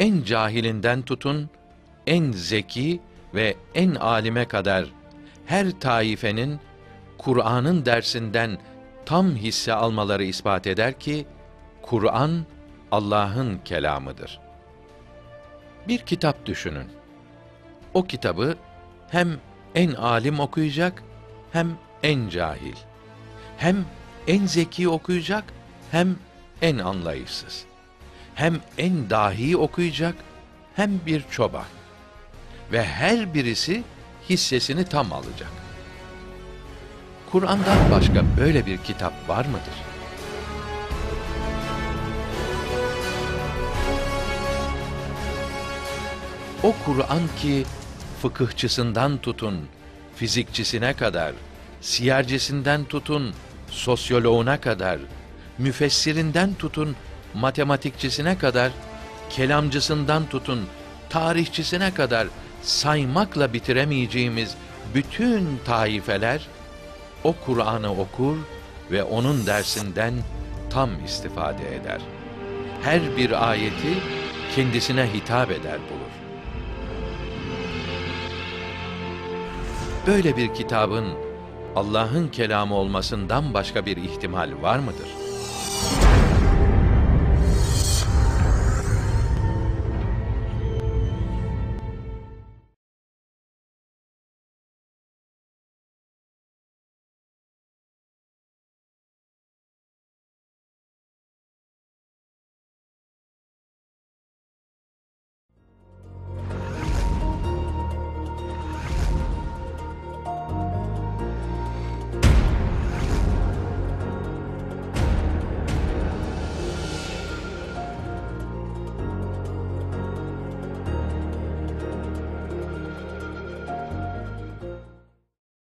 en cahilinden tutun, en zeki ve en alime kadar her taifenin Kur'an'ın dersinden tam hisse almaları ispat eder ki Kur'an Allah'ın kelamıdır. Bir kitap düşünün. O kitabı hem en alim okuyacak hem en cahil. Hem en zeki okuyacak hem en anlayışsız. Hem en dahi okuyacak hem bir çoban. Ve her birisi hissesini tam alacak. Kur'an'dan başka böyle bir kitap var mıdır? O Kur'an ki fıkıhçısından tutun, fizikçisine kadar, siyercisinden tutun, sosyoloğuna kadar, müfessirinden tutun, matematikçisine kadar, kelamcısından tutun, tarihçisine kadar saymakla bitiremeyeceğimiz bütün taifeler o Kur'an'ı okur ve onun dersinden tam istifade eder. Her bir ayeti kendisine hitap eder bulur. Böyle bir kitabın Allah'ın kelamı olmasından başka bir ihtimal var mıdır?